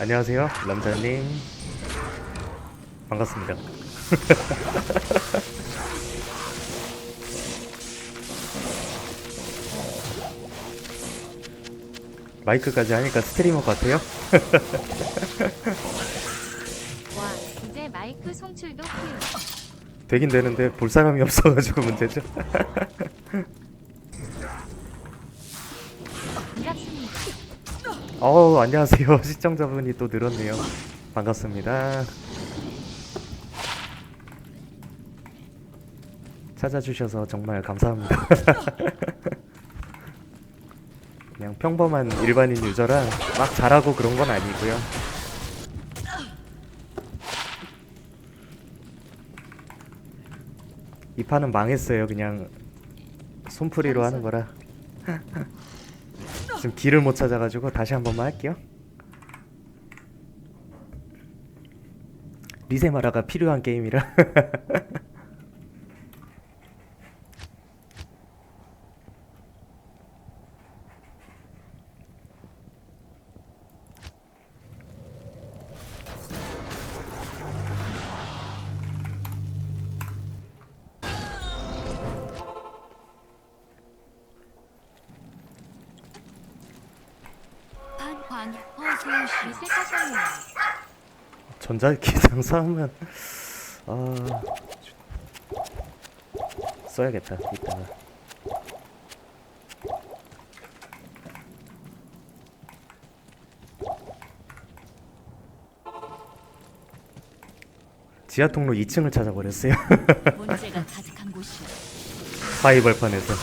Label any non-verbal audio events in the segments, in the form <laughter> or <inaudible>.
안녕하세요, 람자님. 반갑습니다. <laughs> 마이크까지 하니까 스트리머 같아요? <laughs> 와, 이제 마이크 송출도 필요. 되긴 되는데 볼 사람이 없어가지고 문제죠. <laughs> 반갑습니다. 어우 안녕하세요 <laughs> 시청자분이 또 늘었네요. 반갑습니다. 찾아주셔서 정말 감사합니다. <laughs> 그냥 평범한 일반인 유저라 막 잘하고 그런 건 아니고요. 이 판은 망했어요. 그냥 손풀이로 하는 거라. <laughs> 지금 길을 못 찾아가지고 다시 한 번만 할게요. 리세마라가 필요한 게임이라. <laughs> 판광 어서오시. 리셋하셨네요. 전자기장 싸우면 아 써야겠다 이따가. 지하 통로 2층을 찾아버렸어요. <laughs> 문제가 가득한 곳이야. 파이벌판에서.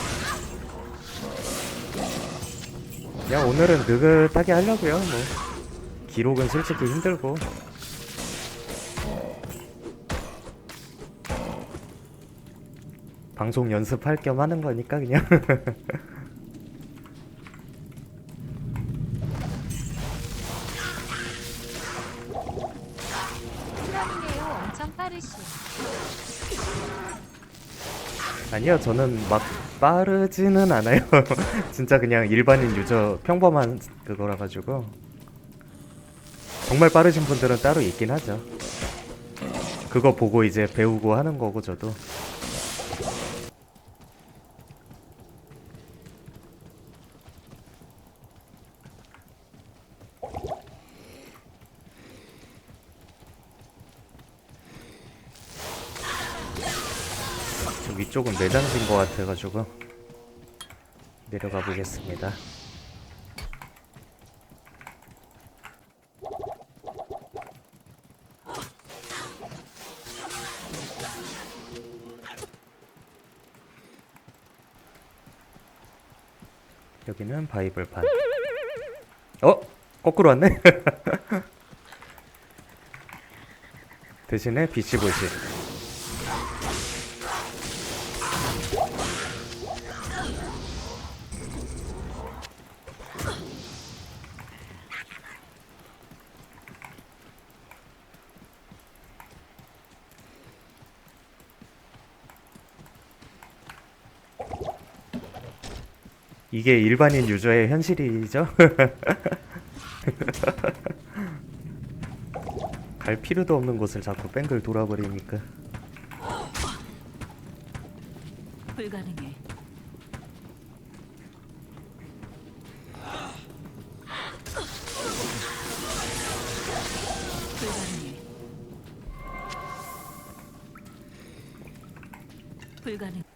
그냥 오늘은 느긋하게 하려고요 뭐 기록은 솔직히 힘들고 방송 연습할 겸 하는 거니까 그냥 트럼이네요. 엄청 빠르시. 아니요 저는 막 빠르지는 않아요 <laughs> 진짜 그냥 일반인 유저 평범한 그거라 가지고 정말 빠르신 분들은 따로 있긴 하죠 그거 보고 이제 배우고 하는 거고 저도 좀 위쪽은 매장진 것 같아가지고 내려가 보겠습니다. 여기는 바이블판. 어? 거꾸로 왔네? <laughs> 대신에 빛이 보시. 이게 일반인 유저의 현실이죠? <laughs> 갈 필요도 없는 곳을 자꾸 뺑글 돌아버리니까 불가능해. 불가능해. 불가능.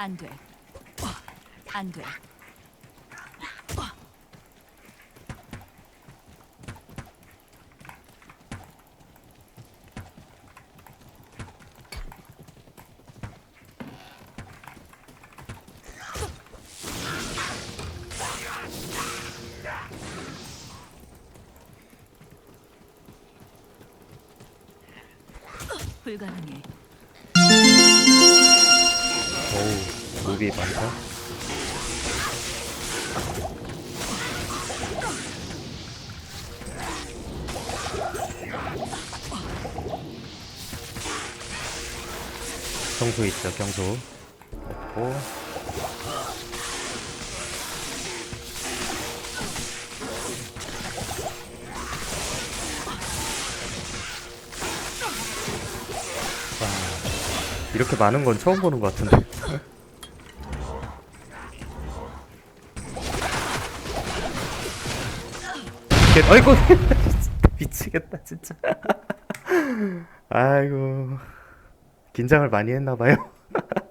안 돼. 어, 안 돼. 어. 불가능해. 무비 많다. 경소 있죠 경소 없고. 와 이렇게 많은 건 처음 보는 것 같은데 <laughs> 개- 아이고 <laughs> 미치겠다 진짜. <laughs> 아이고. 긴장을 많이 했나 봐요 <laughs>